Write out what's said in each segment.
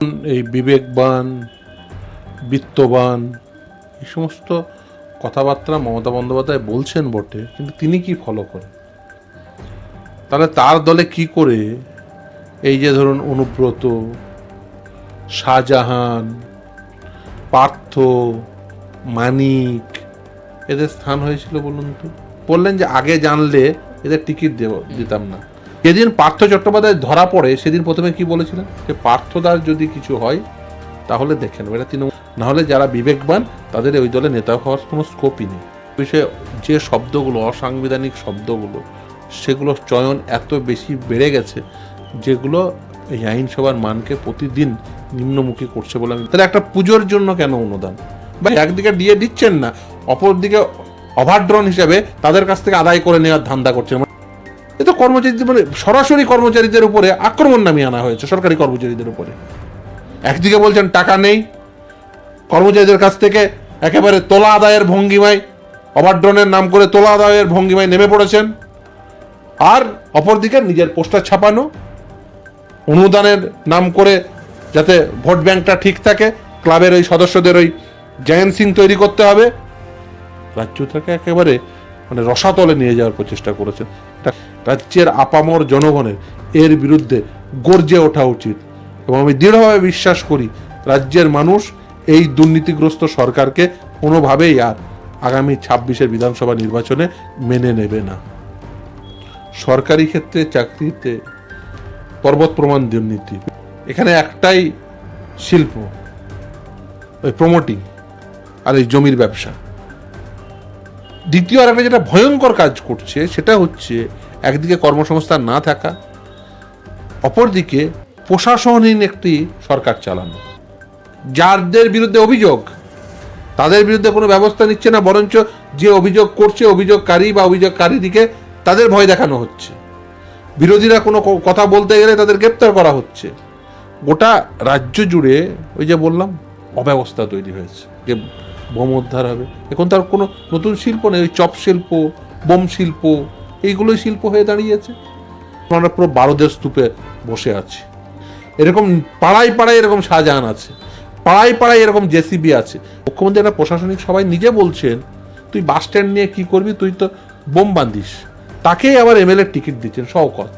এই বিবেকবান, বিত্তবান, এই সমস্ত কথাবার্তা মমতা বন্দ্যোপাধ্যায় বলছেন বটে, কিন্তু তিনি কি ফলো করেন? তাহলে তার দলে কি করে এই যে ধরুন অনুব্রত, শাহজাহান, পার্থ, মানিক, এদের স্থান হয়েছিল বলুন তো। বললেন যে আগে জানলে এদের টিকিট দেব, দিতাম না। যেদিন পার্থ চট্টোপাধ্যায় ধরা পড়ে, সেদিন প্রথমে কি বলেছিলেন? যে পার্থদার যদি কিছু হয়, তাহলে দেখেন এটা তৃণমূল। নাহলে যারা বিবেকবান, তাদের ওই দলে নেতা হওয়ার কোনো স্কোপই নেই। বিষয়ে যে শব্দগুলো, অসাংবিধানিক শব্দগুলো, সেগুলো চয়ন এত বেশি বেড়ে গেছে, যেগুলো এই আইনসভার মানকে প্রতিদিন নিম্নমুখী করছে বলে আমি তাহলে একটা পুজোর জন্য কেন অনুদান? বা একদিকে দিয়ে দিচ্ছেন না, অপরদিকে ওভারড্রন হিসেবে তাদের কাছ থেকে আদায় করে নেওয়ার ধান্দা করছেন। এ তো কর্মচারীদের মানে সরাসরি কর্মচারীদের উপরে আক্রমণ নামিয়ে আনা হয়েছে, সরকারি কর্মচারীদের উপরে। একদিকে বলছেন, টাকা নেই। কর্মচারীদের কাছ থেকে একেবারে তোলা আদায়ের ভঙ্গিমায় ওভারড্রনের নাম করে তোলা আদায়ের ভঙ্গিমায় নেমে পড়েছেন। আর অপরদিকে নিজের পোস্টার ছাপানো, অনুদানের নাম করে যাতে ভোট ব্যাংকটা ঠিক থাকে, ক্লাবের ওই সদস্যদের ওই জায়ান্ট সিং তৈরি করতে হবে। রাজ্য থেকে একেবারে মানে রসাতলে নিয়ে যাওয়ার প্রচেষ্টা করেছেন রাজ্যের আপামর জনগণের এর বিরুদ্ধে গর্জে ওঠা উচিত। এবং আমি দৃঢ়ভাবে বিশ্বাস করি, রাজ্যের মানুষ এই দুর্নীতিগ্রস্ত সরকারকে কোনোভাবেই আর আগামী ছাব্বিশের বিধানসভা নির্বাচনে মেনে নেবে না। সরকারি ক্ষেত্রে চাকরিতে পর্বত প্রমাণ দুর্নীতি। এখানে একটাই শিল্প, ওই প্রমোটিং আর এই জমির ব্যবসা। দ্বিতীয় আর একটা যেটা ভয়ঙ্কর কাজ করছে, সেটা হচ্ছে একদিকে কর্মসংস্থান না থাকা, অপরদিকে প্রশাসনহীন একটি সরকার চালানো। যাদের বিরুদ্ধে অভিযোগ, তাদের বিরুদ্ধে কোনো ব্যবস্থা নিচ্ছে না, বরঞ্চ যে অভিযোগ করছে অভিযোগকারী বা অভিযোগকারীদিকে তাদের ভয় দেখানো হচ্ছে। বিরোধীরা কোনো কথা বলতে গেলে তাদের গ্রেপ্তার করা হচ্ছে। গোটা রাজ্য জুড়ে ওই যে বললাম, অব্যবস্থা তৈরি হয়েছে। যে বোম উদ্ধার হবে। এখন তার কোনো নতুন শিল্প নেই, ওই চপ শিল্প, বোম শিল্প, এইগুলোই শিল্প হয়ে দাঁড়িয়েছে। আমরা পুরো বারোদের স্তূপে বসে আছি। এরকম পাড়ায় পাড়ায় এরকম শাহজাহান আছে, পাড়ায় পাড়ায় এরকম জেসিবি আছে। মুখ্যমন্ত্রী একটা প্রশাসনিক সবাই নিজে বলছেন, তুই বাস স্ট্যান্ড নিয়ে কি করবি? তুই তো বোম বাঁধিস। তাকেই আবার এমএলএ টিকিট দিচ্ছেন, শওকত।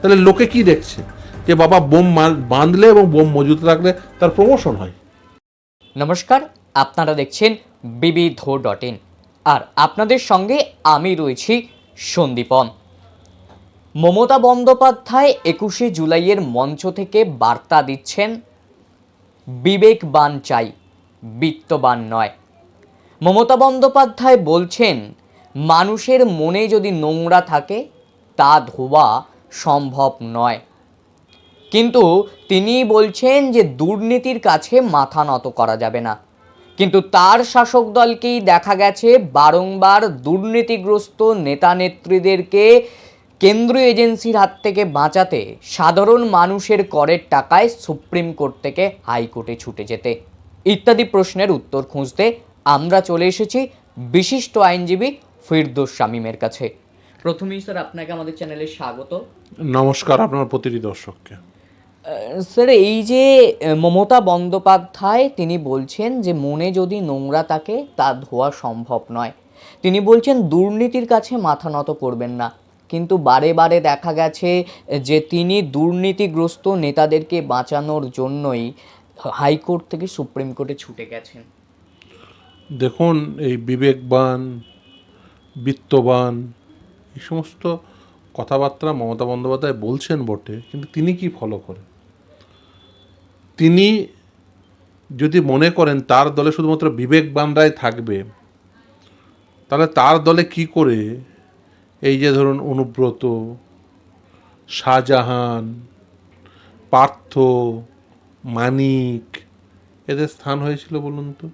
তাহলে লোকে কি দেখছে? যে বাবা বোম বাঁধলে এবং বোম মজুত রাখলে তার প্রমোশন হয়। নমস্কার আপনারা দেখছেন বিবিধ ডট ইন আর আপনাদের সঙ্গে আমি রয়েছি সন্দীপন মমতা বন্দ্যোপাধ্যায় একুশে জুলাইয়ের মঞ্চ থেকে বার্তা দিচ্ছেন বিবেকবান চাই বিত্তবান নয়। মমতা বন্দ্যোপাধ্যায় বলছেন, মানুষের মনে যদি নোংরা থাকে, তা ধোয়া সম্ভব নয়। কিন্তু তিনি বলছেন যে দুর্নীতির কাছে মাথা নত করা যাবে না। কিন্তু তার শাসক দলকেই দেখা গেছে বারংবার দুর্নীতিগ্রস্ত নেতা নেত্রীদেরকে কেন্দ্রীয় এজেন্সির হাত থেকে বাঁচাতে সাধারণ মানুষের করের টাকায় সুপ্রিম কোর্ট থেকে হাইকোর্টে ছুটে যেতে। ইত্যাদি প্রশ্নের উত্তর খুঁজতে আমরা চলে এসেছি বিশিষ্ট আইনজীবী ফিরদোস শামীমের কাছে। প্রথমেই স্যার, আপনাকে আমাদের চ্যানেলে স্বাগত। নমস্কার আপনার প্রতিটি দর্শককে। স্যার, এই যে মমতা বন্দ্যোপাধ্যায়, তিনি বলছেন যে, মনে যদি নোংরা থাকে, তা ধোয়া সম্ভব নয়। তিনি বলছেন, দুর্নীতির কাছে মাথা নত করবেন না। কিন্তু বারে বারে দেখা গেছে যে, তিনি দুর্নীতিগ্রস্ত নেতাদেরকে বাঁচানোর জন্যই হাইকোর্ট থেকে সুপ্রিম কোর্টে ছুটে গেছেন। দেখুন, এই বিবেকবান, বিত্তবান, এই সমস্ত কথাবার্তা মমতা বন্দ্যোপাধ্যায় বলছেন বটে, কিন্তু তিনি কি ফলো করেন? তিনি যদি মনে করেন তার দলে শুধুমাত্র বিবেকবানরাই থাকবে, তাহলে তার দলে কি করে এই যে ধরুন অনুব্রত, শাহজাহান, পার্থ, মানিক এদের স্থান হয়েছিল বলুন তো?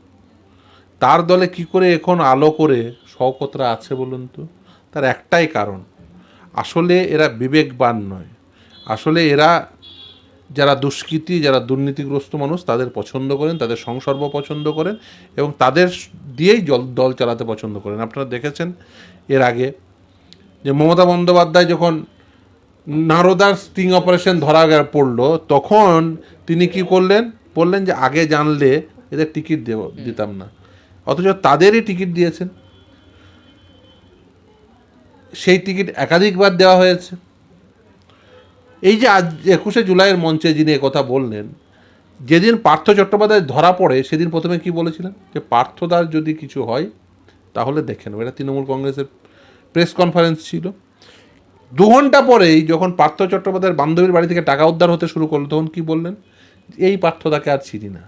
তার দলে কি করে এখন আলো করে শওকতরা আছে বলুন তো? তার একটাই কারণ, আসলে এরা বিবেকবান নয়। আসলে এরা যারা দুষ্কৃতী যারা দুর্নীতিগ্রস্ত মানুষ তাদের পছন্দ করেন তাদের সংসর্ব পছন্দ করেন এবং তাদের দিয়েই জল দল চালাতে পছন্দ করেন। আপনারা দেখেছেন এর আগে যে মমতা বন্দ্যোপাধ্যায় যখন নারদার স্টিং অপারেশন ধরা পড়ল তখন তিনি কি করলেন? বললেন যে আগে জানলে এদের টিকিট দেব দিতাম না। অথচ তাদেরই টিকিট দিয়েছেন। সেই টিকিট একাধিকবার দেওয়া হয়েছে। এই যে আজ একুশে জুলাইয়ের মঞ্চে যিনি কথা বললেন, যেদিন পার্থ চট্টোপাধ্যায় ধরা পড়ে, সেদিন প্রথমে কি বলেছিলেন? যে পার্থদার যদি কিছু হয়, তাহলে দেখে নেব। এটা তৃণমূল কংগ্রেসের প্রেস কনফারেন্স ছিল। দু ঘণ্টা পরেই যখন পার্থ চট্টোপাধ্যায়ের বান্ধবীর বাড়ি থেকে টাকা উদ্ধার হতে শুরু করল, তখন কি বললেন? এই পার্থদাকে আর চিনি না।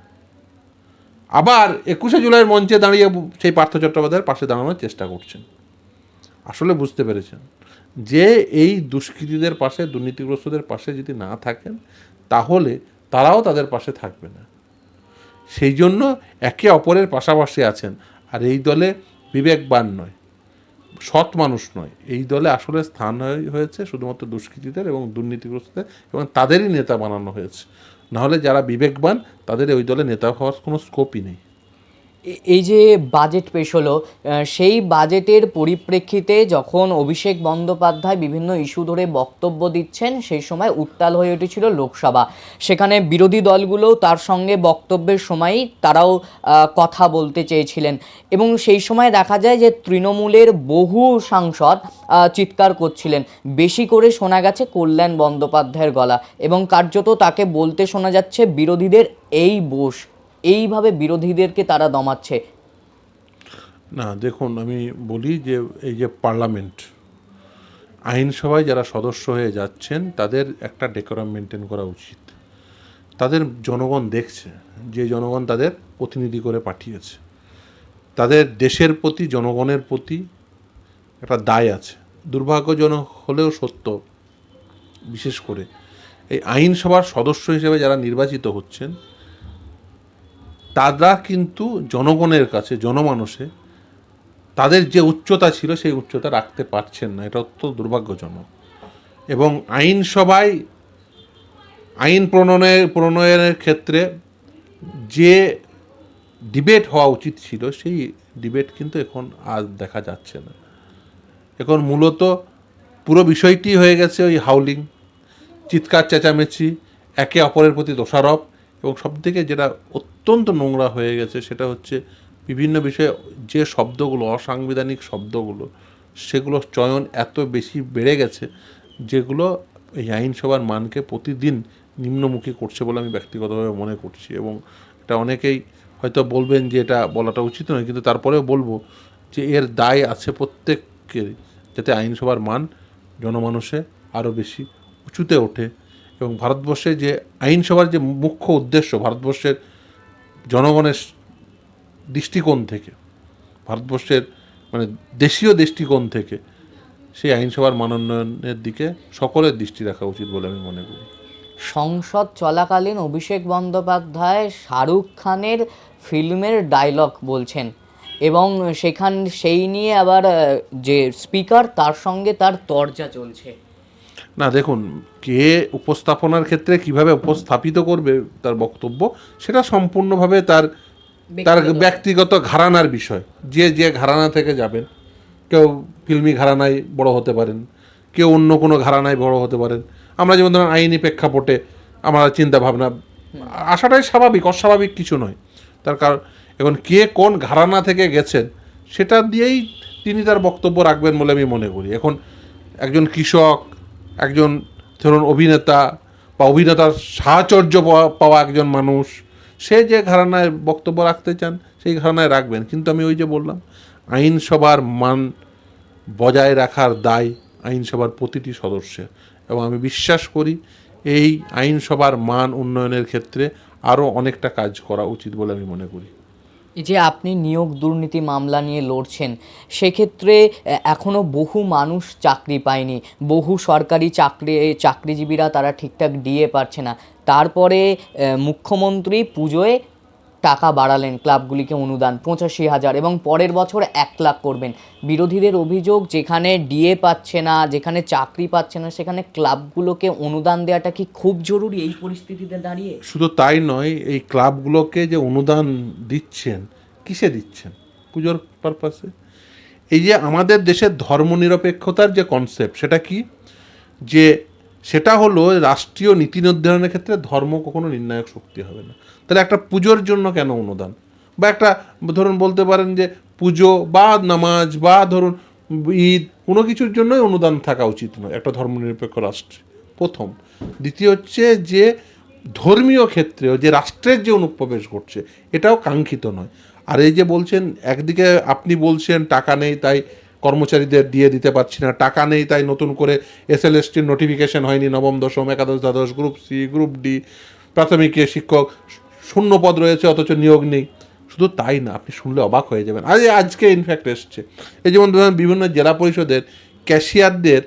আবার একুশে জুলাইয়ের মঞ্চে দাঁড়িয়ে সেই পার্থ চট্টোপাধ্যায়ের পাশে দাঁড়ানোর চেষ্টা করছেন। আসলে বুঝতে পেরেছেন। যে এই দুষ্কৃতীদের পাশে, দুর্নীতিগ্রস্তদের পাশে যদি না থাকেন, তাহলে তারাও তাদের পাশে থাকবে না। সেই জন্য একে অপরের পাশাপাশি আছেন। আর এই দলে বিবেকবান নয়, সৎ মানুষ নয়। এই দলে আসলে স্থান হয়েছে শুধুমাত্র দুষ্কৃতীদের এবং দুর্নীতিগ্রস্তদের এবং তাদেরই নেতা বানানো হয়েছে। নাহলে যারা বিবেকবান, তাদের ওই দলে নেতা হওয়ার কোনো স্কোপই নেই। এই যে বাজেট পেশ হলো সেই বাজেটের পরিপ্রেক্ষিতে যখন অভিষেক বন্দ্যোপাধ্যায় বিভিন্ন ইস্যু ধরে বক্তব্য দিচ্ছেন, সেই সময় উত্তাল হয়ে উঠেছিল লোকসভা। সেখানে বিরোধী দলগুলো তার সঙ্গে বক্তব্যের সময়ই তারাও কথা বলতে চেয়েছিলেন। এবং সেই সময় দেখা যায় যে তৃণমূলের বহু সাংসদ চিৎকার করছিলেন। বেশি করে শোনা গেছে কল্যাণ বন্দ্যোপাধ্যায়ের গলা। এবং কার্যত তাকে বলতে শোনা যাচ্ছে বিরোধীদের এই বোস। এইভাবে বিরোধীদেরকে তারা দমাচ্ছে? না, দেখুন, আমি বলি যে এই যে পার্লামেন্ট, আইনসভায় যারা সদস্য হয়ে যাচ্ছেন, তাদের একটা ডেকোরাম মেনটেন করা উচিত। তাদের জনগণ দেখছে, যে জনগণ তাদের প্রতিনিধি করে পাঠিয়েছে। তাদের দেশের প্রতি, জনগণের প্রতি একটা দায় আছে। দুর্ভাগ্যজনক হলেও সত্য, বিশেষ করে এই আইনসভার সদস্য হিসেবে যারা নির্বাচিত হচ্ছেন তারা কিন্তু জনগণের কাছে, জনমানসে তাদের যে উচ্চতা ছিল সেই উচ্চতা রাখতে পারছেন না। এটা অত্যন্ত দুর্ভাগ্যজনক। এবং আইনসভায়, আইন প্রণয়নের প্রণয়নের ক্ষেত্রে যে ডিবেট হওয়া উচিত ছিল, সেই ডিবেট কিন্তু এখন আর দেখা যাচ্ছে না। এখন মূলত পুরো বিষয়টি হয়ে গেছে ওই হাউলিং, চিৎকার, চেঁচামেচি, একে অপরের প্রতি দোষারোপ এবং সবথেকে যেটা অত্যন্ত নোংরা হয়ে গেছে সেটা হচ্ছে বিভিন্ন বিষয়ে যে শব্দগুলো, অসাংবিধানিক শব্দগুলো সেগুলো চয়ন এত বেশি বেড়ে গেছে যেগুলো এই আইনসভার মানকে প্রতিদিন নিম্নমুখী করছে বলে আমি ব্যক্তিগতভাবে মনে করছি এবং এটা অনেকেই হয়তো বলবেন যে এটা বলাটা উচিত নয়, কিন্তু তারপরেও বলব যে এর দায় আছে প্রত্যেকের যাতে আইনসভার মান জনমানুষে আরও বেশি উঁচুতে ওঠে এবং ভারতবর্ষে যে আইনসভার যে মুখ্য উদ্দেশ্য ভারতবর্ষের জনগণের দৃষ্টিকোণ থেকে, ভারতবর্ষের মানে দেশীয় দৃষ্টিকোণ থেকে সেই আইনসভার মানোন্নয়নের দিকে সকলের দৃষ্টি রাখা উচিত বলে আমি মনে করি। সংসদ চলাকালীন অভিষেক বন্দ্যোপাধ্যায় শাহরুখ খানের ফিল্মের ডায়লগ বলছেন এবং সেখান, সেই নিয়ে আবার যে স্পিকার তার সঙ্গে তার তরজা চলছে। না দেখুন কে উপস্থাপনার ক্ষেত্রে কীভাবে উপস্থাপিত করবে তার বক্তব্য সেটা সম্পূর্ণভাবে তার তার ব্যক্তিগত। ঘরানার বিষয়। যে যে ঘরানা থেকে যাবেন কেউ ফিল্মি ঘরানায় বড় হতে পারেন কেউ অন্য কোনো ঘরানায় বড় হতে পারেন। আমরা যেমন ধরুন আইনি প্রেক্ষাপটে আমরা চিন্তা ভাবনা আসাটাই স্বাভাবিক অস্বাভাবিক কিছু নয়। তার কারণ এখন কে কোন ঘরানা থেকে গেছেন সেটা দিয়েই তিনি তার বক্তব্য রাখবেন বলে আমি মনে করি। এখন একজন কৃষক একজন ধরুন অভিনেতা বা অভিনেতার সাহচর্য পাওয়া- একজন মানুষ, সে যে ঘরানায় বক্তব্য রাখতে চান, সেই ঘরানায় রাখবেন। কিন্তু আমি ওই যে বললাম, আইনসভার মান বজায় রাখার দায় আইনসভার প্রতিটি সদস্যের। এবং আমি বিশ্বাস করি, এই আইনসভার মান উন্নয়নের ক্ষেত্রে আরও অনেকটা কাজ করা উচিত বলে আমি মনে করি। যে আপনি নিয়োগ দুর্নীতি মামলা নিয়ে লড়ছেন, সেক্ষেত্রে এখনও এখনও বহু মানুষ চাকরি পায়নি। বহু সরকারি চাকরি চাকরিজীবীরা তারা ঠিকঠাক দিয়ে পারছে না। তারপরে মুখ্যমন্ত্রী পুজোয় টাকা বাড়ালেন ক্লাবগুলিকে অনুদান, পঁচাশি হাজার এবং পরের বছর এক লাখ করবেন। বিরোধীদের অভিযোগ, যেখানে ডিএ পাচ্ছে না, যেখানে চাকরি পাচ্ছে না, সেখানে ক্লাবগুলোকে অনুদান দেওয়াটা কি খুব জরুরি এই পরিস্থিতিতে দাঁড়িয়ে? শুধু তাই নয়, এই ক্লাবগুলোকে যে অনুদান দিচ্ছেন, কিসে দিচ্ছেন? পুজোর পারপাসে এই যে আমাদের দেশের ধর্মনিরপেক্ষতার যে কনসেপ্ট সেটা কি? যে সেটা হলো রাষ্ট্রীয় নীতি নির্ধারণের ক্ষেত্রে ধর্ম কখনো নির্ণায়ক শক্তি হবে না। তাহলে একটা পুজোর জন্য কেন অনুদান? বা একটা, ধরুন বলতে পারেন যে পুজো বা নামাজ বা ধরুন ঈদ, কোনো কিছুর জন্যই অনুদান থাকা উচিত নয়। একটা ধর্মনিরপেক্ষ রাষ্ট্রে, প্রথম। দ্বিতীয় হচ্ছে যে ধর্মীয় ক্ষেত্রেও যে রাষ্ট্রের যে অনুপ্রবেশ ঘটছে, এটাও কাঙ্ক্ষিত নয়। আর এই যে বলছেন, একদিকে আপনি বলছেন টাকা নেই, তাই কর্মচারীদের দিয়ে দিতে পারছি না। টাকা নেই, তাই নতুন করে এসএলএসটির নোটিফিকেশন হয়নি। নবম, দশম, একাদশ, দ্বাদশ গ্রুপ সি গ্রুপ ডি প্রাথমিক শিক্ষক, শূন্য পদ রয়েছে, অথচ নিয়োগ নেই। শুধু তাই না, আপনি শুনলে অবাক হয়ে যাবেন। আজ আজকে ইনফ্যাক্ট এসছে। এই যেমন ধরুন বিভিন্ন জেলা পরিষদের ক্যাশিয়ারদের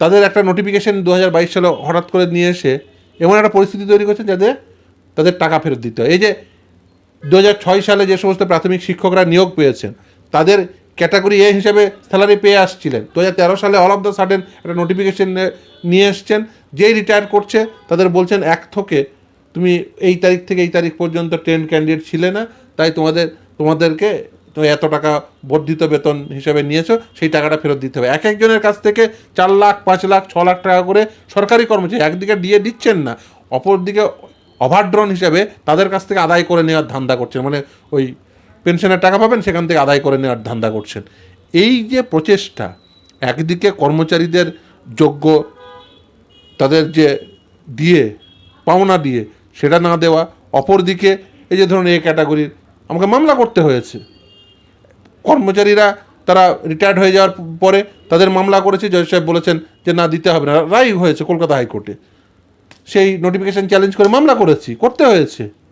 তাদের একটা নোটিফিকেশন দু হাজার বাইশ সালে হঠাৎ করে নিয়ে এসে এমন একটা পরিস্থিতি তৈরি করছে যাতে তাদের টাকা ফেরত দিতে হয়। এই যে দু সালে যে সমস্ত প্রাথমিক শিক্ষকরা নিয়োগ পেয়েছেন, তাদের ক্যাটাগরি এ হিসেবে স্যালারি পেয়ে আসছিলেন। দু হাজার তেরো সালে অল অফ দ্য সাডেন একটা নোটিফিকেশন নিয়ে এসছেন, যেই রিটায়ার করছে, তাদের বলছেন, এক থকে তুমি এই তারিখ থেকে এই তারিখ পর্যন্ত ট্রেন ক্যান্ডিডেট ছিলে না, তাই তোমাদের তোমাদেরকে এত টাকা বর্ধিত বেতন হিসেবে নিয়েছো, সেই টাকাটা ফেরত দিতে হবে। এক একজনের কাছ থেকে চার লাখ, পাঁচ লাখ, ছ লাখ টাকা করে সরকারি কর্মচারী একদিকে দিয়ে দিচ্ছেন না, অপরদিকে ওভারড্রন হিসেবে তাদের কাছ থেকে আদায় করে নেওয়ার ধান্দা করছেন। মানে ওই পেনশনের টাকা পাবেন, সেখান থেকে আদায় করে নেওয়ার ধান্দা করছেন। এই যে প্রচেষ্টা, একদিকে কর্মচারীদের যোগ্য, তাদের যে দিয়ে, পাওনা দিয়ে, সেটা না দেওয়া, অপরদিকে এই যে ধরুন এ ক্যাটাগরির, আমাকে মামলা করতে হয়েছে। কর্মচারীরা তারা রিটায়ার্ড হয়ে যাওয়ার পরে তাদের মামলা করেছে, জজ সাহেব বলেছেন যে না, দিতে হবে না, রায় হয়েছে কলকাতা হাইকোর্টে। সেই নোটিফিকেশান চ্যালেঞ্জ করে মামলা করেছি, করতে হয়েছে।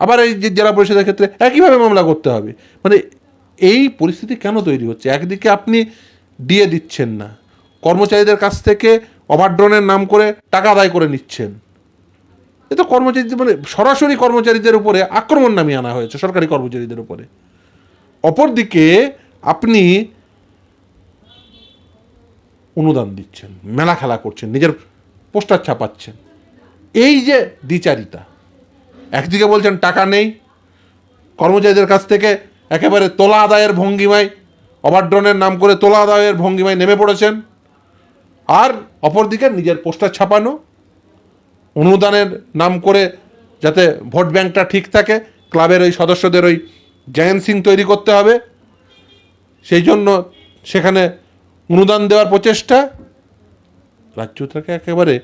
আবার এই যে জেলা পরিষদের ক্ষেত্রে একইভাবে মামলা করতে হবে। মানে এই পরিস্থিতি কেন তৈরি হচ্ছে? একদিকে আপনি দিয়ে দিচ্ছেন না, কর্মচারীদের কাছ থেকে ওভারড্রনের নাম করে টাকা আদায় করে নিচ্ছেন। এ তো কর্মচারীদের মানে সরাসরি কর্মচারীদের উপরে আক্রমণ নামিয়ে আনা হয়েছে, সরকারি কর্মচারীদের উপরে। অপরদিকে আপনি অনুদান দিচ্ছেন মেলা খেলা করছেন, নিজের পোস্টার ছাপাচ্ছেন। এই যে দ্বিচারিতা একদিকে বলছেন টাকা নেই, কর্মচারীদের কাছ থেকে একেবারে তোলা আদায়ের ভঙ্গিমায় ওভারড্রনের নাম করে তোলা আদায়ের ভঙ্গিমায় নেমে পড়েছেন। আর অপরদিকে নিজের পোস্টার ছাপানো, অনুদানের নাম করে যাতে ভোট ব্যাংকটা ঠিক থাকে, ক্লাবের ওই সদস্যদের ওই জায়েন্সিং তৈরি করতে হবে। সেই জন্য সেখানে অনুদান দেওয়ার প্রচেষ্টা। রাজ্যটাকে একেবারে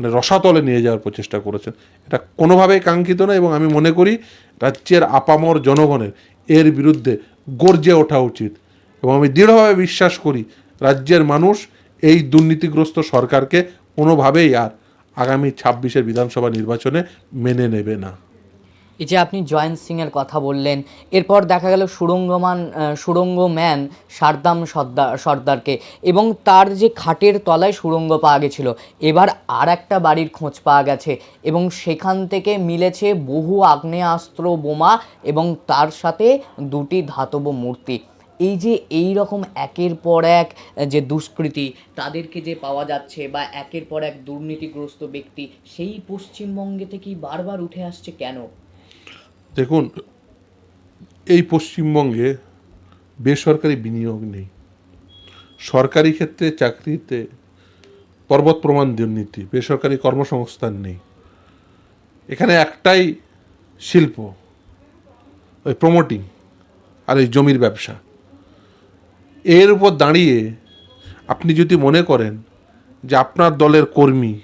মানে রসাতলে নিয়ে যাওয়ার প্রচেষ্টা করেছেন। এটা কোনোভাবেই কাঙ্ক্ষিত না এবং আমি মনে করি রাজ্যের আপামর জনগণের এর বিরুদ্ধে গর্জে ওঠা উচিত এবং আমি দৃঢ়ভাবে বিশ্বাস করি রাজ্যের মানুষ এই দুর্নীতিগ্রস্ত সরকারকে কোনোভাবেই আর আগামী ছাব্বিশের বিধানসভা নির্বাচনে মেনে নেবে না। এই যে আপনি জয়ন্ত সিংয়ের কথা বললেন এরপর দেখা গেল সুরঙ্গমান আহ, সুড়ঙ্গ ম্যান সারদাম সর্দার সর্দারকে এবং তার যে খাটের তলায় সুড়ঙ্গ পাওয়া গেছিল এবার আর একটা বাড়ির খোঁজ পাওয়া গেছে এবং সেখান থেকে মিলেছে বহু আগ্নেয়াস্ত্র বোমা এবং তার সাথে দুটি ধাতব মূর্তি। এই যে এই রকম একের পর এক যে দুষ্কৃতী তাদেরকে যে পাওয়া যাচ্ছে বা একের পর এক দুর্নীতিগ্রস্ত ব্যক্তি সেই পশ্চিমবঙ্গে থেকেই বারবার উঠে আসছে কেন? দেখুন, এই পশ্চিমবঙ্গে বেসরকারি বিনিয়োগ নেই। সরকারি ক্ষেত্রে চাকরিতে পর্বত প্রমাণ দুর্নীতি, বেসরকারি কর্মসংস্থান নেই। এখানে একটাই শিল্প, ওই প্রমোটিং আর এই জমির ব্যবসা। এর উপর দাঁড়িয়ে আপনি যদি মনে করেন যে আপনার দলের কর্মী,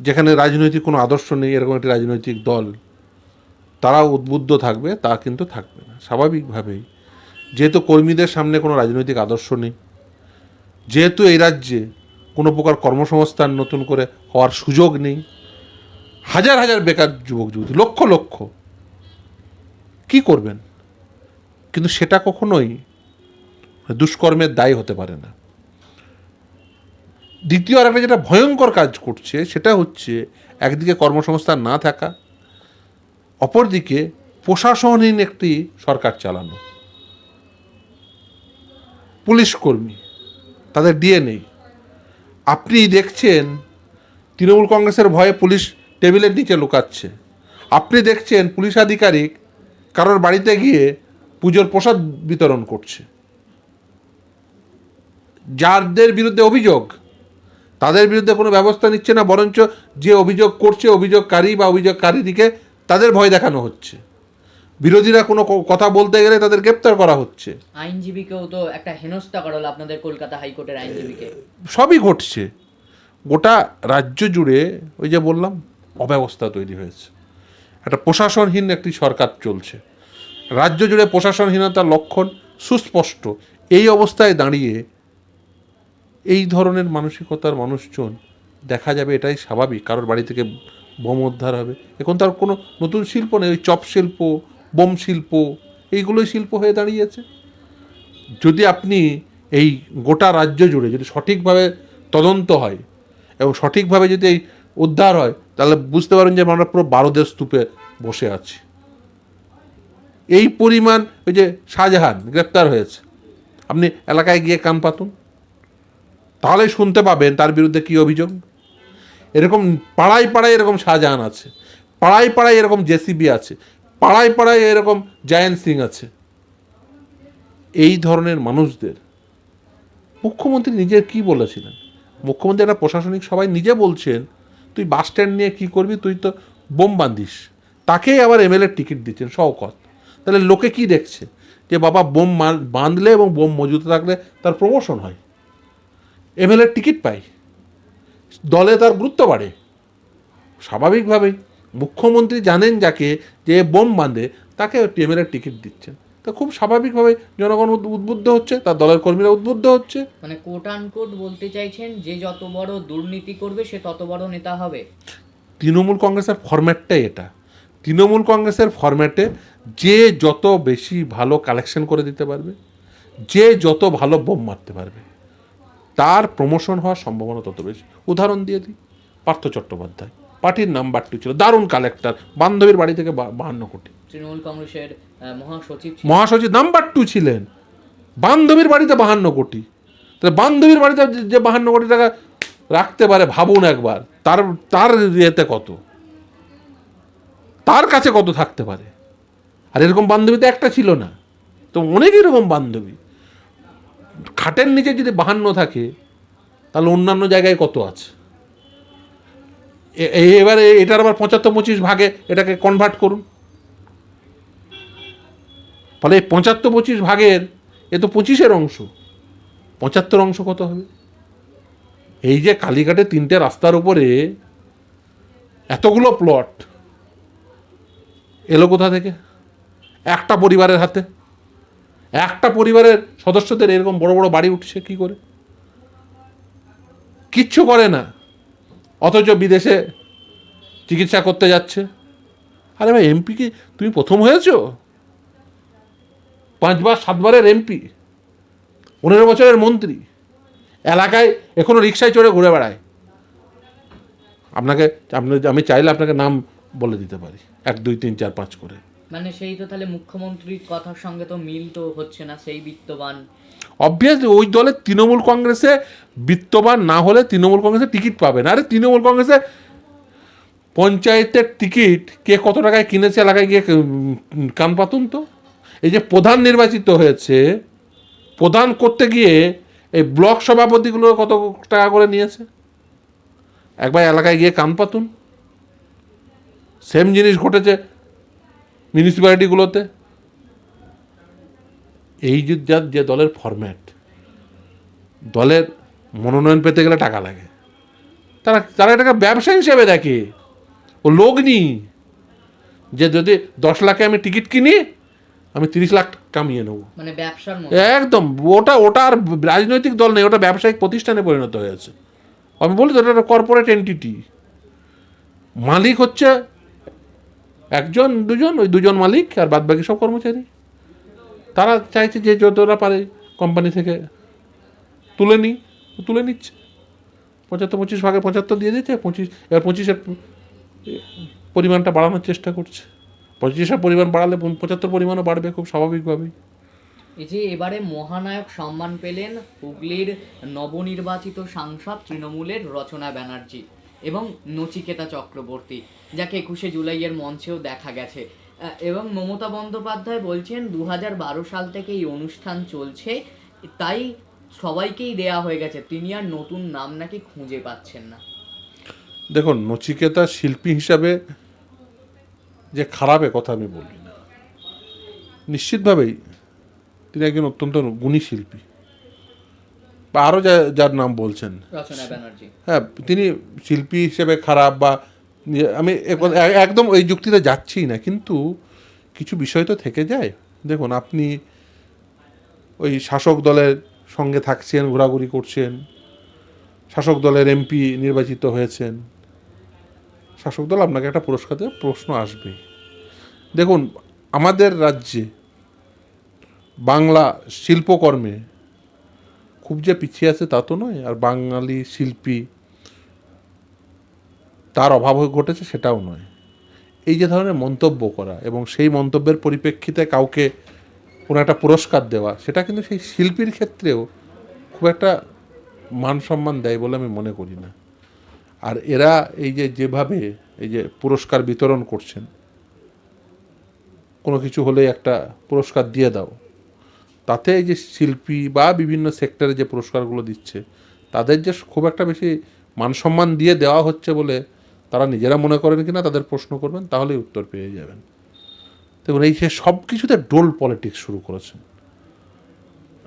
যেখানে রাজনৈতিক কোনো আদর্শ নেই, এরকম একটি রাজনৈতিক দল তারা উদ্বুদ্ধ থাকবে, তা কিন্তু থাকবে না। স্বাভাবিকভাবেই। যেহেতু কর্মীদের সামনে কোনো রাজনৈতিক আদর্শ নেই, যেহেতু এই রাজ্যে কোনো প্রকার কর্মসংস্থান নতুন করে হওয়ার সুযোগ নেই, হাজার হাজার বেকার যুবক যুবতী, লক্ষ লক্ষ, কি করবেন? কিন্তু সেটা কখনোই দুষ্কর্মের দায়ী হতে পারে না। দ্বিতীয় আর একটা যেটা ভয়ঙ্কর কাজ করছে, সেটা হচ্ছে একদিকে কর্মসংস্থান না থাকা অপরদিকে প্রশাসনহীন একটি সরকার চালানো। পুলিশ কর্মী, তাদের দিয়ে নেই আপনি দেখছেন, তৃণমূল কংগ্রেসের ভয়ে পুলিশ টেবিলের নিচে লুকাচ্ছে। আপনি দেখছেন, পুলিশ আধিকারিক কারোর বাড়িতে গিয়ে পুজোর প্রসাদ বিতরণ করছে। যাদের বিরুদ্ধে অভিযোগ, তাদের বিরুদ্ধে কোনো ব্যবস্থা নিচ্ছে না, বরঞ্চ যে অভিযোগ করছে, অভিযোগকারী বা অভিযোগকারীদিকে তাদের ভয় দেখানো হচ্ছে। বিরোধীরা কোনো কথা বলতে গেলে তাদের গ্রেপ্তার করা হচ্ছে। আইনজীবীকেও তো একটা হেনস্থা করা হলো আপনাদের কলকাতা হাইকোর্টের আইনজীবীকে। সবই ঘটছে। গোটা রাজ্য জুড়ে ওই যে বললাম অব্যবস্থা তৈরি হয়েছে। একটা প্রশাসনহীন একটি সরকার চলছে। রাজ্য জুড়ে প্রশাসনহীনতার লক্ষণ সুস্পষ্ট। এই অবস্থায় দাঁড়িয়ে এই ধরনের মানসিকতার মানুষজন দেখা যাবে এটাই স্বাভাবিক। কারোর বাড়ি থেকে বোম উদ্ধার হবে। এখন তার কোনো নতুন শিল্প নেই, ওই চপ শিল্প, বোম শিল্প, এইগুলোই শিল্প হয়ে দাঁড়িয়েছে। যদি আপনি এই গোটা রাজ্য জুড়ে যদি সঠিকভাবে তদন্ত হয় এবং সঠিকভাবে যদি এই উদ্ধার হয়, তাহলে বুঝতে পারেন যে আমরা পুরো বারোদের স্তূপে বসে আছি। এই পরিমাণ ওই যে শাহজাহান গ্রেপ্তার হয়েছে। আপনি এলাকায় গিয়ে কান পাতুন। তাহলেই শুনতে পাবেন তার বিরুদ্ধে কী অভিযোগ। এরকম পাড়ায় পাড়ায় এরকম শাহজাহান আছে, পাড়ায় পাড়ায় এরকম জেসিবি আছে, পাড়ায় পাড়ায় এরকম জায়ান্ট সিং আছে। এই ধরনের মানুষদের মুখ্যমন্ত্রী নিজের কি বলেছিলেন? মুখ্যমন্ত্রী একটা প্রশাসনিক সবাই নিজে বলছেন, তুই বাস স্ট্যান্ড নিয়ে কি করবি? তুই তো বোম বাঁধিস। তাকেই আবার এমএলএর টিকিট দিচ্ছেন, শওকত। তাহলে লোকে কি দেখছে? যে বাবা বোম বাঁধলে এবং বোম মজুত থাকলে তার প্রমোশন হয়। এমএলএর টিকিট পাই দলে তার গুরুত্ব বাড়ে। স্বাভাবিকভাবেই মুখ্যমন্ত্রী জানেন যাকে যে বোম বাঁধে তাকে এমএলএর টিকিট দিচ্ছেন। তা খুব স্বাভাবিকভাবে জনগণ উদ্বুদ্ধ হচ্ছে তার দলের কর্মীরা উদ্বুদ্ধ হচ্ছে। মানে কোট আনকোট বলতে চাইছেন যে যত বড় দুর্নীতি করবে সে তত বড় নেতা হবে। তৃণমূল কংগ্রেসের ফরম্যাটটাই এটা। তৃণমূল কংগ্রেসের ফরম্যাটে যে যত বেশি ভালো কালেকশন করে দিতে পারবে যে যত ভালো বোম মারতে পারবে তার প্রমোশন হওয়ার সম্ভাবনা তত বেশি। উদাহরণ দিয়ে দিই পার্থ চট্টোপাধ্যায়। পার্টির নাম্বার টু ছিল দারুণ কালেক্টর বান্ধবীর বাড়ি থেকে বাহান্ন কোটি। তৃণমূল কংগ্রেসের মহাসচিব মহাসচিব নাম্বার টু ছিলেন। বান্ধবীর বাড়িতে বাহান্ন কোটি। তাহলে বান্ধবীর বাড়িতে যে- বাহান্ন কোটি টাকা রাখতে পারে ভাবুন একবার তার তার ইয়েতে কত? তার কাছে কত থাকতে পারে? আর এরকম বান্ধবী তো একটা ছিল না। তো অনেক এরকম বান্ধবী। খাটের নিচে যদি বাহান্ন থাকে, তাহলে অন্যান্য জায়গায় কত আছে? এবারে এটার আবার পঁচাত্তর পঁচিশ ভাগে এটাকে কনভার্ট করুন। ফলে পঁচাত্তর পঁচিশ ভাগের, এ তো পঁচিশের অংশ। পঁচাত্তর অংশ কত হবে? এই যে কালীঘাটে তিনটে রাস্তার উপরে এতগুলো প্লট এলো কোথা থেকে? একটা পরিবারের হাতে। একটা পরিবারের সদস্যদের এরকম বড় বড় বাড়ি উঠছে কি করে? কিচ্ছু করে না। অথচ বিদেশে চিকিৎসা করতে যাচ্ছে। আরে ভাই এমপি কি তুমি প্রথম হয়েছো? পাঁচবার, সাতবারের এমপি পনেরো বছরের মন্ত্রী। এলাকায় এখনও রিক্সায় চড়ে ঘুরে বেড়ায়। আপনাকে, আপনি, আমি চাইলে আপনাকে নাম বলে দিতে পারি। এক, দুই, তিন, চার, পাঁচ করে। মানে সেই তো তাহলে মুখ্যমন্ত্রীর কথার সঙ্গে তো মিল তো হচ্ছে না, সেই বিত্তবান। অবভিয়াসলি ওই দলের তৃণমূল কংগ্রেসে বিত্তবান না হলে তৃণমূল কংগ্রেসে টিকিট পাবে না। আরে, তৃণমূল কংগ্রেসে পঞ্চায়েতের টিকিট কে কত টাকায় কিনেছে এলাকায় গিয়ে কান পাতুন তো? এই যে প্রধান নির্বাচিত হয়েছে, প্রধান করতে গিয়ে এই ব্লক সভাপতিগুলো কত টাকা করে নিয়েছে? একবার এলাকায় গিয়ে কান পাতুন। সেম জিনিস ঘটেছে মিউনিসিপ্যালিটিগুলোতে? এই যে যা- দলের ফরম্যাট দলের মনোনয়ন পেতে গেলে টাকা লাগে। তারা তারা এটাকে ব্যবসা হিসেবে দেখে। ও লোক লগ্নি যে যদি দশ লাখে আমি টিকিট কিনি আমি তিরিশ লাখ কামিয়ে নেব। মানে একদম। ওটা ওটা আর রাজনৈতিক দল নেই ওটা ব্যবসায়িক প্রতিষ্ঠানে পরিণত হয়েছে আমি বলি তো এটা কর্পোরেট এন্টিটি মালিক হচ্ছে একজন, দুজন, ওই দুজন মালিক আর বাদ বাকি সব কর্মচারী। তারা চাইছে যে যতটা পারে কোম্পানি থেকে তুলে নিই তুলে নিচ্ছে। পঁচাত্তর, পঁচিশ ভাগে পঁচাত্তর দিয়ে দিচ্ছে পঁচিশ, এবার পঁচিশের পরিমাণটা বাড়ানোর চেষ্টা করছে। পঁচিশের পরিমাণ বাড়ালে পঁচাত্তর পরিমাণও বাড়বে খুব স্বাভাবিকভাবেই। এই যে এবারে মহানায়ক সম্মান পেলেন হুগলির নবনির্বাচিত সাংসদ তৃণমূলের রচনা ব্যানার্জি। এবং নচিকেতা চক্রবর্তী, যাকে একুশে জুলাইয়ের মঞ্চেও দেখা গেছে। এবং মমতা বন্দ্যোপাধ্যায় বলছেন দু হাজার বারো সাল থেকে এই অনুষ্ঠান চলছে, তাই সবাইকেই দেয়া হয়ে গেছে। তিনি আর নতুন নাম নাকি খুঁজে পাচ্ছেন না। দেখুন, নচিকেতা শিল্পী হিসাবে যে খারাপ এ কথা আমি বলি না নিশ্চিতভাবেই তিনি একজন অত্যন্ত গুণী শিল্পী। বা আরও যা- যার নাম বলছেন। হ্যাঁ তিনি শিল্পী হিসেবে খারাপ বা আমি কথা- এ- একদম ওই যুক্তিতে যাচ্ছি না কিন্তু কিছু বিষয় তো থেকে যায়। দেখুন আপনি ওই শাসক দলের সঙ্গে থাকছেন ঘোরাঘুরি করছেন শাসক দলের এমপি নির্বাচিত হয়েছেন শাসক দল আপনাকে একটা পুরস্কার দেবে প্রশ্ন আসবে। দেখুন আমাদের রাজ্যে বাংলা শিল্পকর্মে খুব যে পিছিয়ে আছে তা তো নয়, আর বাঙালি শিল্পী তার অভাব ঘটেছে সেটাও নয়। এই যে ধরনের মন্তব্য করা এবং সেই মন্তব্যের পরিপ্রেক্ষিতে কাউকে কোনো একটা পুরস্কার দেওয়া, সেটা কিন্তু সেই শিল্পীর ক্ষেত্রেও খুব একটা মান সম্মান দেয় বলে আমি মনে করি না। আর এরা এই যে যেভাবে এই যে পুরস্কার বিতরণ করছেন, কোনো কিছু হলে একটা পুরস্কার দিয়ে দাও। তাতে এই যে শিল্পী বা বিভিন্ন সেক্টরে যে পুরস্কারগুলো দিচ্ছে, তাদের যে খুব একটা বেশি মান সম্মান দিয়ে দেওয়া হচ্ছে বলে তারা নিজেরা মনে করেন কি না তাদের প্রশ্ন করবেন, তাহলেই উত্তর পেয়ে যাবেন। দেখুন, এই সে সব কিছুতে ডোল পলিটিক্স শুরু করেছেন।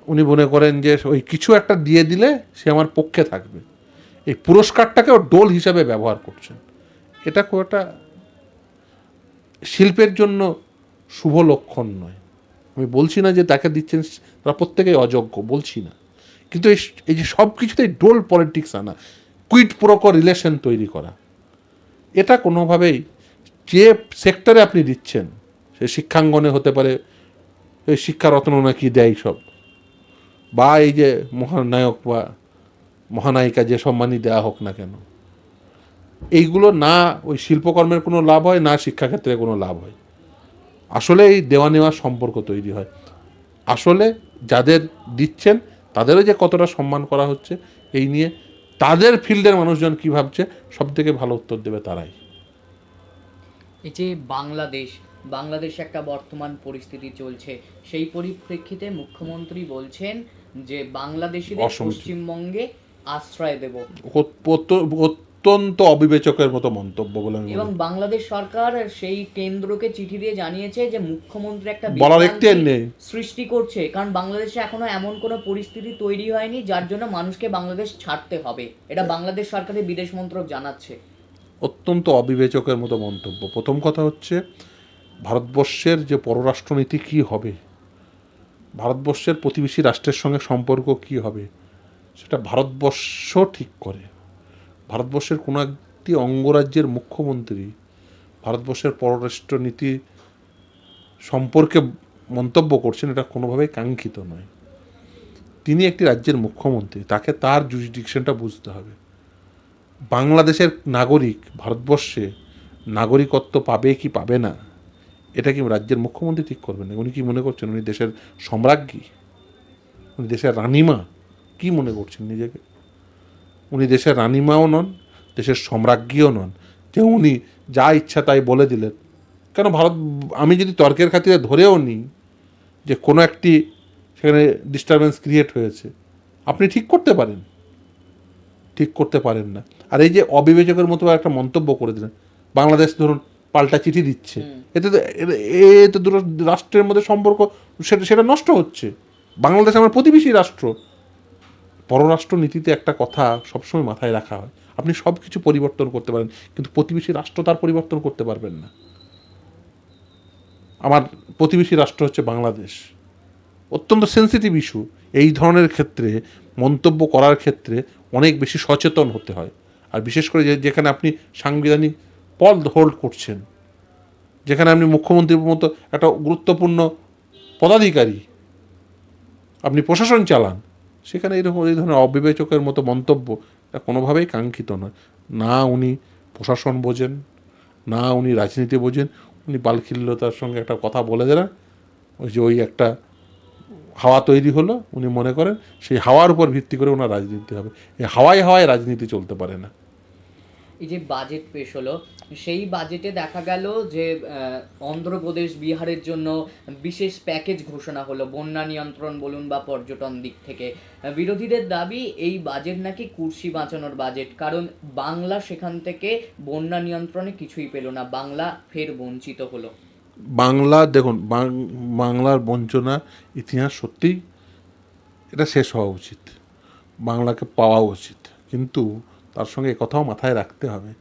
উনি মনে করেন যে ওই কিছু একটা দিয়ে দিলে সে আমার পক্ষে থাকবে। এই পুরস্কারটাকেও ডোল হিসাবে ব্যবহার করছেন। এটা খুব একটা শিল্পের জন্য শুভ লক্ষণ নয়। আমি বলছি না যে তাকে দিচ্ছেন, তারা প্রত্যেকেই অযোগ্য, বলছি না। কিন্তু এই যে সব কিছুতেই ডোল পলিটিক্স আনা কুইট প্রকর রিলেশন তৈরি করা, এটা কোনোভাবেই যে সেক্টরে আপনি দিচ্ছেন, সে শিক্ষাঙ্গনে হতে পারে, এই শিক্ষারত্ন নাকি দেয় সব, বা এই যে মহানায়ক বা মহানায়িকা যে সম্মানই দেওয়া হোক না কেন, এইগুলো না ওই শিল্পকর্মের কোনো লাভ হয়, না শিক্ষাক্ষেত্রে কোনো লাভ হয়। আসলে এই দেওয়া নেওয়ার সম্পর্ক তৈরি হয়। আসলে যাদের দিচ্ছেন তাদেরও যে কতটা সম্মান করা হচ্ছে এই নিয়ে তাদের ফিল্ডের মানুষজন কি ভাবছে সব থেকে ভালো উত্তর দেবে তারাই। এই যে বাংলাদেশ বাংলাদেশে একটা বর্তমান পরিস্থিতি চলছে। সেই পরিপ্রেক্ষিতে মুখ্যমন্ত্রী বলছেন যে বাংলাদেশিদের অসংখ্য। পশ্চিমবঙ্গে আশ্রয় দেব। অত্যন্ত অবিবেচকের মতো মন্তব্য বলে আমি এবং বাংলাদেশ সরকার সেই কেন্দ্রকে চিঠি দিয়ে জানিয়েছে যে মুখ্যমন্ত্রী একটা বলার এখতিয়ার নেই। সৃষ্টি করছে। কারণ বাংলাদেশে এখনও এমন কোনো পরিস্থিতি তৈরি হয়নি যার জন্য মানুষকে বাংলাদেশ ছাড়তে হবে। এটা বাংলাদেশ সরকারের বিদেশ মন্ত্রক জানাচ্ছে। অত্যন্ত অবিবেচকের মতো মন্তব্য। প্রথম কথা হচ্ছে ভারতবর্ষের যে পররাষ্ট্রনীতি কি হবে? ভারতবর্ষের প্রতিবেশী রাষ্ট্রের সঙ্গে সম্পর্ক কি হবে? সেটা ভারতবর্ষ ঠিক করে। ভারতবর্ষের কোনো একটি অঙ্গরাজ্যের মুখ্যমন্ত্রী ভারতবর্ষের পররাষ্ট্রনীতি সম্পর্কে মন্তব্য করছেন, এটা কোনোভাবেই কাঙ্ক্ষিত নয়। তিনি একটি রাজ্যের মুখ্যমন্ত্রী, তাকে তার জুরিডিকশনটা বুঝতে হবে। বাংলাদেশের নাগরিক ভারতবর্ষে নাগরিকত্ব পাবে কি পাবে না, এটা কি রাজ্যের মুখ্যমন্ত্রী ঠিক করবেন না? উনি কি মনে করছেন উনি দেশের সম্রাজ্ঞী? উনি দেশের রানিমা? কি মনে করছেন নিজেকে? উনি দেশের রানীমাও নন দেশের সম্রাজ্ঞীও নন। যে উনি যা ইচ্ছা তাই বলে দিলেন। কেন ভারত আমি যদি তর্কের খাতিরে ধরেও নিই যে কোনো একটি সেখানে ডিস্টারবেন্স ক্রিয়েট হয়েছে আপনি ঠিক করতে পারেন। ঠিক করতে পারেন না। আর এই যে অবিবেচকের মতো একটা মন্তব্য করে দিলেন বাংলাদেশ ধরুন পাল্টা চিঠি দিচ্ছে। এতে তো এ- এ তো দুটো রাষ্ট্রের মধ্যে সম্পর্ক সেটা সেটা নষ্ট হচ্ছে। বাংলাদেশ আমার প্রতিবেশী রাষ্ট্র। পররাষ্ট্র নীতিতে একটা কথা সবসময় মাথায় রাখা হয়। আপনি সব কিছু পরিবর্তন করতে পারেন, কিন্তু প্রতিবেশী রাষ্ট্র তার পরিবর্তন করতে পারবেন না। আমার প্রতিবেশী রাষ্ট্র হচ্ছে বাংলাদেশ। অত্যন্ত সেন্সিটিভ ইস্যু এই ধরনের ক্ষেত্রে, মন্তব্য করার ক্ষেত্রে অনেক বেশি সচেতন হতে হয়। আর বিশেষ করে যেখানে আপনি সাংবিধানিক পদ হোল্ড করছেন, যেখানে আপনি মুখ্যমন্ত্রীর মতো একটা গুরুত্বপূর্ণ পদাধিকারী, আপনি প্রশাসন চালান সেখানে এরকম এই ধরনের অবিবেচকের মতো মন্তব্য কোনোভাবেই কাঙ্ক্ষিত নয়। না উনি প্রশাসন বোঝেন, না উনি রাজনীতি বোঝেন, উনি বালখিল্যতার সঙ্গে একটা কথা বলে দেন, ওই যে ওই একটা হাওয়া তৈরি হলো, উনি মনে করেন সেই হাওয়ার উপর ভিত্তি করে ওনার রাজনীতি হবে। এই হাওয়ায় হাওয়ায় রাজনীতি চলতে পারে না। এই যে বাজেট পেশ হলো, সেই বাজেটে দেখা গেল যে অন্ধ্রপ্রদেশ, বিহারের জন্য বিশেষ প্যাকেজ ঘোষণা হলো, বন্যা নিয়ন্ত্রণ বলুন বা পর্যটন দিক থেকে। বিরোধীদের দাবি, এই বাজেট নাকি কুর্সি বাঁচানোর বাজেট কারণ বাংলা সেখান থেকে বন্যা নিয়ন্ত্রণে কিছুই পেল না, বাংলা ফের বঞ্চিত হলো। বাংলা, দেখুন বাংলার বঞ্চনা ইতিহাস সত্যিই এটা শেষ হওয়া উচিত, বাংলাকে পাওয়া উচিত, কিন্তু তার সঙ্গে কথাও মাথায় রাখতে হবে।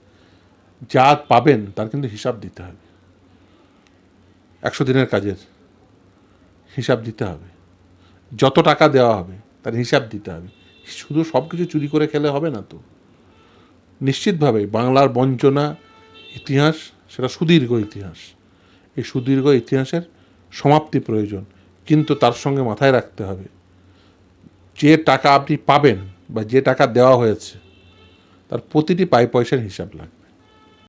যা পাবেন তার কিন্তু হিসাব দিতে হবে। একশো দিনের কাজের হিসাব দিতে হবে। যত টাকা দেওয়া হবে তার হিসাব দিতে হবে। শুধু সব কিছু চুরি করে খেলে হবে না তো। নিশ্চিতভাবে বাংলার বঞ্চনা, ইতিহাস সেটা সুদীর্ঘ ইতিহাস। এই সুদীর্ঘ ইতিহাসের সমাপ্তি প্রয়োজন। কিন্তু তার সঙ্গে মাথায় রাখতে হবে। যে টাকা আপনি পাবেন বা যে টাকা দেওয়া হয়েছে তার প্রতিটি পাই পয়সার হিসাব লাগবে